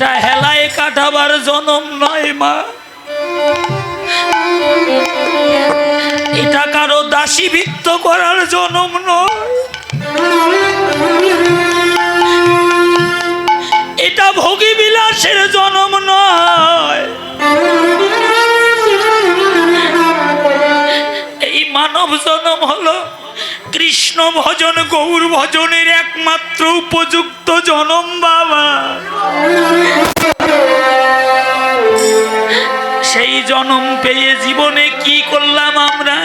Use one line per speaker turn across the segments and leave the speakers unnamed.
এটা হেলায় কাটাবার জনম নয় মা। এটা কারও দাসীবৃত্ত করার জনম নয়। এটা ভোগী বিলাসের জনম নয়। এই মানব জনম হলো কৃষ্ণ ভজন, গৌর ভজনের একমাত্র উপযুক্ত জনম বাবা। সেই জনম পেয়ে জীবনে কি করলাম আমরা?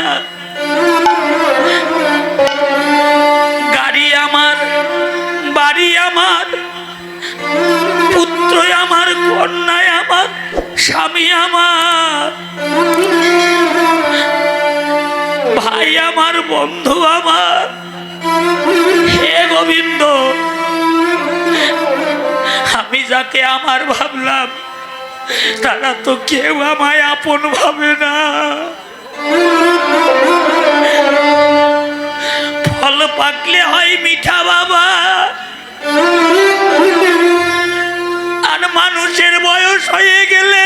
গাড়ি আমার, বাড়ি আমার পুত্র আমার কন্যায় আমার, স্বামী আমার। ভাই, আমার বন্ধু আমার। হে গোবিন্দ, আমি যাকে আমার ভাবলাম, তারা তো কেউ আমায় আপন ভাবে না। ফল পাকলে হয় মিঠা বাবা। আর মানুষের বয়স হয়ে গেলে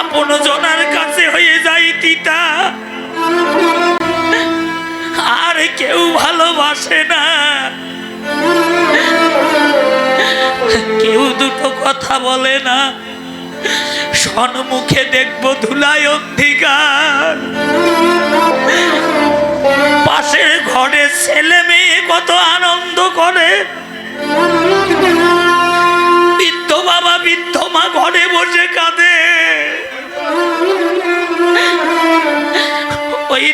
আপন জনার তিতা আর কেউ ভালোবাসে না। কেউ দুটো কথা বলে না। সন্মুখে দেখব ধুলায় অধিকার পাশের ঘরে ছেলে মেয়ে কত আনন্দ করে। বৃদ্ধ বাবা বৃদ্ধ মা ঘরে বসে কাঁদে।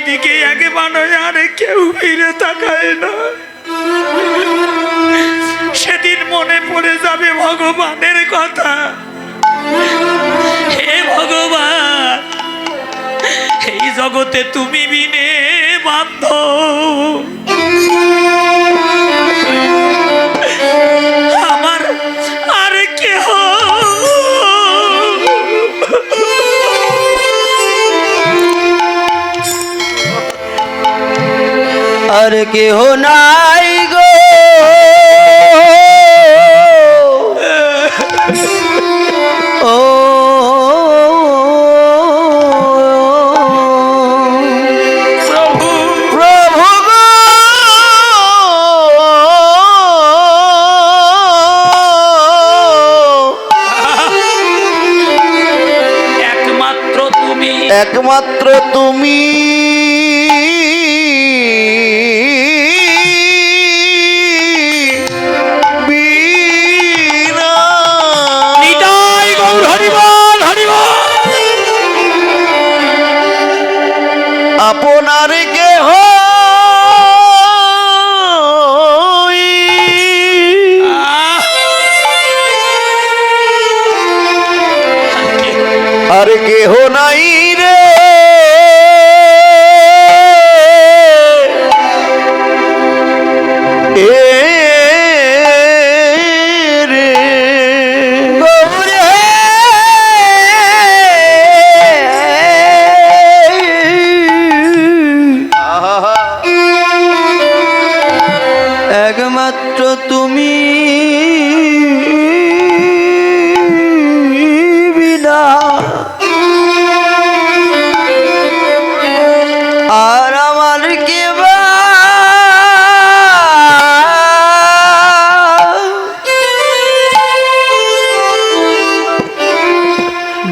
ওইদিকে মানুষ আরে কেউ ফিরে তাকায় না। সেদিন মনে পড়ে যাবে ভগবানের কথা। হে ভগবান, এই জগতে তুমি বিনে বান্ধ আর কেহ
নাই।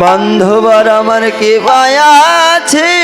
বান্ধব আর আমার কে আছে?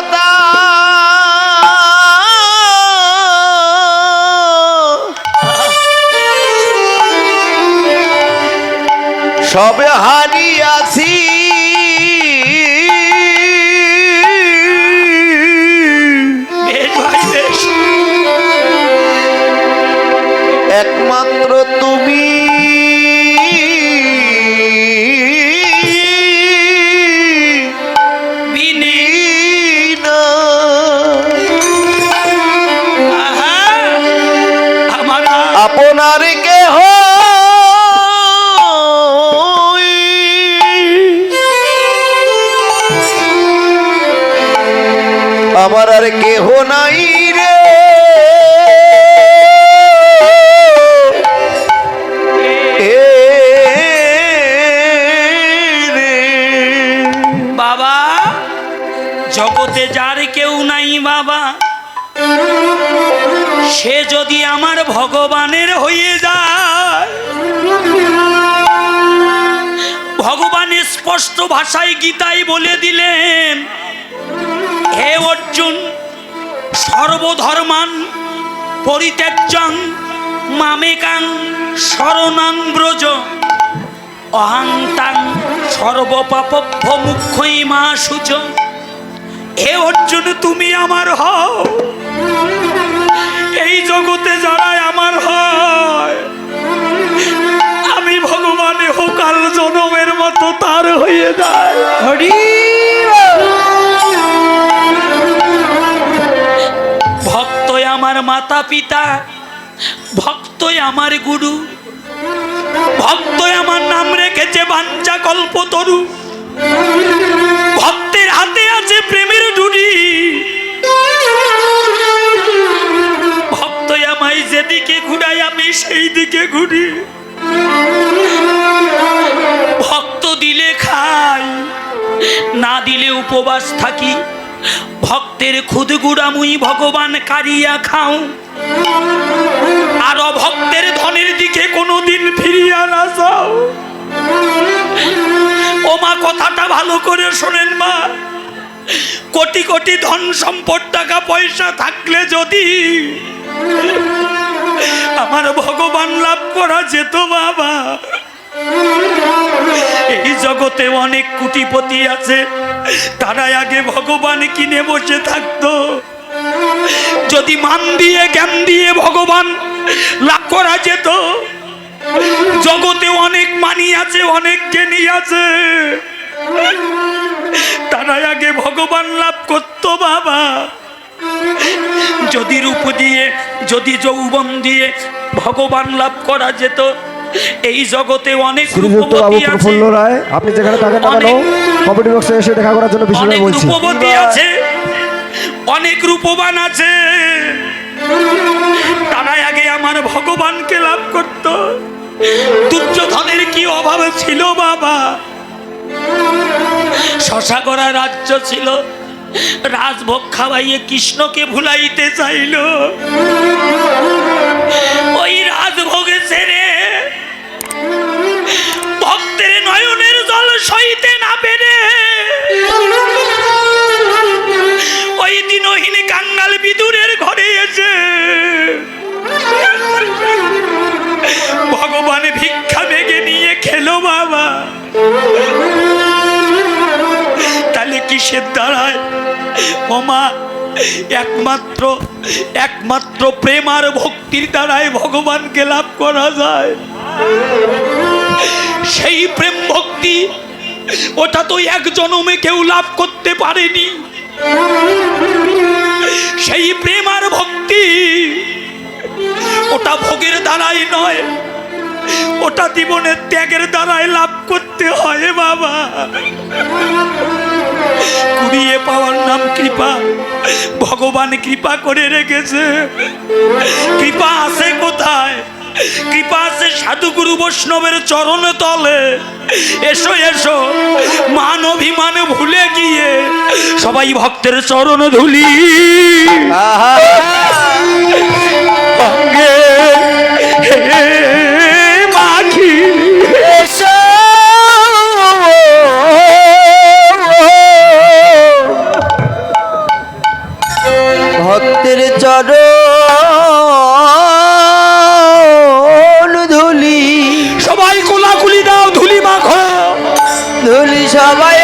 সবে
হারিয়াছি।
আমার আর
কেহ নাই রে।
বাবা, জগতে যার কেউ নাই বাবা। সে যদি আমার ভগবানের হয়ে যায়। ভগবান স্পষ্ট ভাষায় গীতায় বলে দিলেন হে অর্জুন, সর্বধর্মান, পরিত্যাজ্যং, মামেকাং, শরণাং ব্রজ। অহান্তাং সর্বপাপভ্য মুখ্যই মা সূচ। হে অর্জুন, তুমি আমার হও। এই জগতে যারা আমার হয়, আমি ভগবানে হোকাল জনমের মতো তার হয়ে যায়
হরি
মাতা পিতা ভক্তই আমার গুরু, ভক্তই আমার নাম রেখেছে বাঞ্চা কল্প তরু। ভক্তের হাতে আছে প্রেমের ডুরি ভক্তই আমায় যেদিকে ঘুরাই আমি সেই দিকে ঘুরি। ভক্ত দিলে খাই, না দিলে উপবাস থাকি। ভক্তের খুদ গুড়ামুই ভগবান কারিয়া খাও। আর অভক্তের ধনের দিকে কোনোদিন ফিরিয়া না যাও। ও মা, কথাটা ভালো করে শোনেন মা। কোটি কোটি ধন সম্পদ, টাকা পয়সা থাকলে যদি আমার ভগবান লাভ করা যেত বাবা জগতে অনেক কুটিপতি আছে। তারা আগে ভগবান কিনে বসে থাকতো। যদি মান দিয়ে, জ্ঞান দিয়ে ভগবান লাভ করা যেত, জগতে অনেক মানি আছে, অনেক জ্ঞানী আছে। তারা আগে ভগবান লাভ করতো, বাবা। যদি রূপ দিয়ে, যদি যৌবন দিয়ে ভগবান লাভ করা যেত এই জগতে অনেক
শ্রীযুক্ত বাবু
রূপবতী আছে।
প্রফুল্ল রায় আপনি যেখানে থাকেন না কেন কমিটি বক্সে এসে দেখা করার জন্য বিশেষভাবে বলছি।
রূপবতী আছে। অনেক রূপবান আছে। তারা আগে আমার ভগবানকে লাভ করত। দুর্যোধনের কি অভাবে ছিল বাবা? শশা করা রাজ্য ছিল। রাজভোগ খাওয়াইয়ে কৃষ্ণকে ভুলাইতে চাইল। ওই রাজভোগে ছেড়ে তাহলে কিসের দ্বারায়? ওমা, একমাত্র একমাত্র প্রেম আর ভক্তির দ্বারাই ভগবানকে লাভ করা যায়। সেই প্রেম ভক্তি, ওটা তো এক জনমে কেউ লাভ করতে পারেনি। সেই প্রেম আর ভক্তি, ওটা ভোগের দ্বারাই নয়, ওটা জীবনের ত্যাগের দ্বারাই লাভ করতে হয় বাবা। কুড়িয়ে পাওয়ার নাম কৃপা। ভগবান কৃপা করে রেখেছে। কৃপা আছে কোথায়? কৃপা আছে সাধুগুরু বৈষ্ণবের চরণ তলে। এসো এসো। মান অভিমান ভুলে গিয়ে সবাই ভক্তের চরণ ধুলি।
চরণ ধুলি।
সবাই কোলাকুলি দাও ধুলি মাখো।
ধুলি সবাই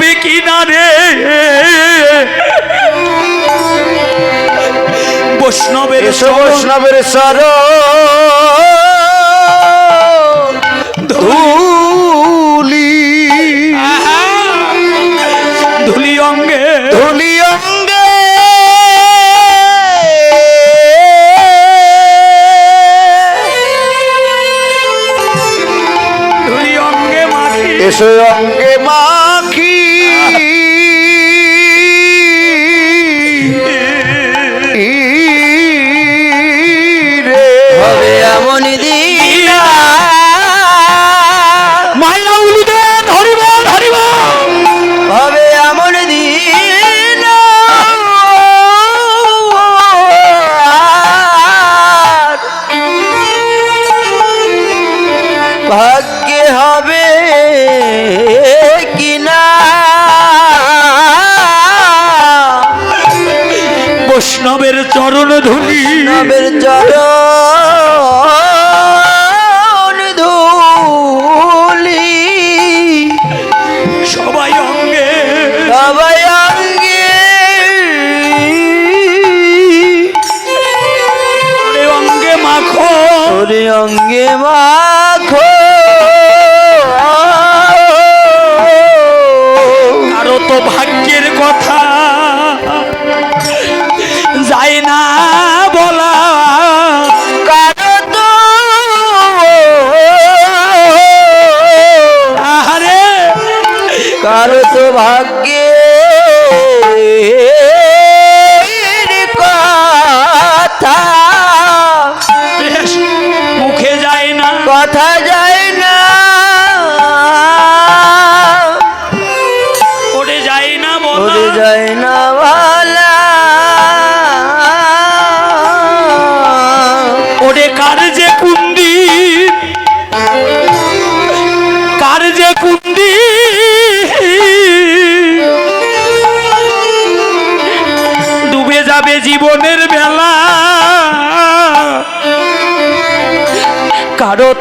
হবে কি না রে? বৈষ্ণবের
বৈষ্ণবের সর ধুলি।
ধুলি অঙ্গে।
ধুলি অঙ্গে।
ধুলি অঙ্গে মাটি।
এসে অঙ্গে
মা চরণ ধুলি।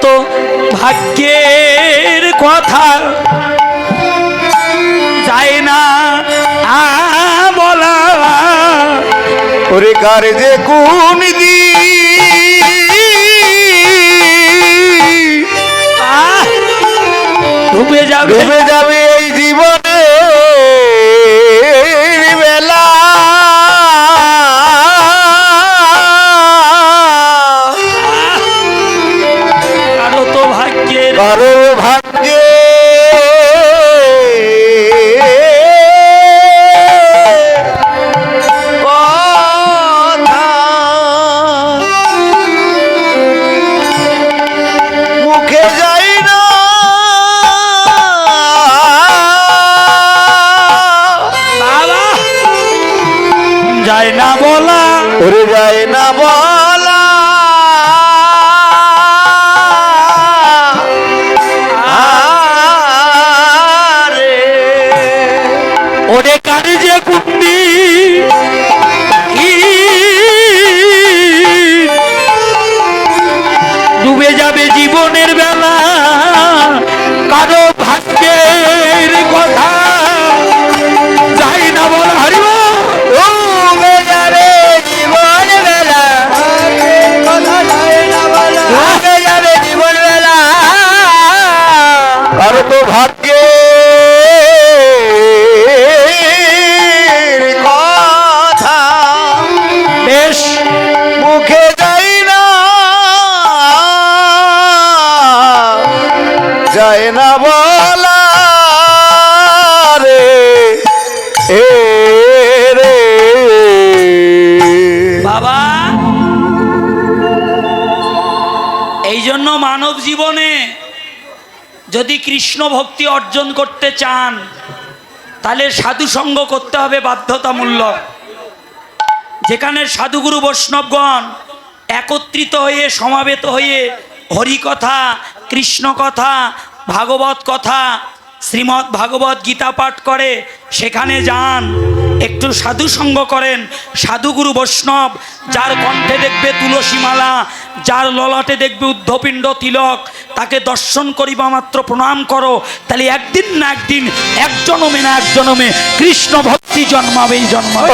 তো ভাগ্যের কথা যায় না বলা। ওরে কার যে
কোন দি
ডুবে যাবে। bola. ভাগ কৃষ্ণ ভক্তি অর্জন করতে চান, তাহলে সাধু সঙ্গ করতে হবে বাধ্যতামূলক। যেখানে সাধুগুরু বৈষ্ণবগণ একত্রিত হয়ে, সমাবেত হয়ে হরিকথা কৃষ্ণ কথা ভাগবত কথা শ্রীমৎ ভাগবত গীতা পাঠ করে, সেখানে যান, একটু সাধু সঙ্গ করেন। সাধুগুরু বৈষ্ণব, যার কণ্ঠে দেখবে তুলসী মালা, যার ললাটে দেখবে উদ্ধপিণ্ড তিলক, তাকে দর্শন করিবা মাত্র প্রণাম করো। তাহলে একদিন না একদিন এক জনমে না এক জনমে কৃষ্ণ ভক্তি জন্মাবেই জন্মাবে।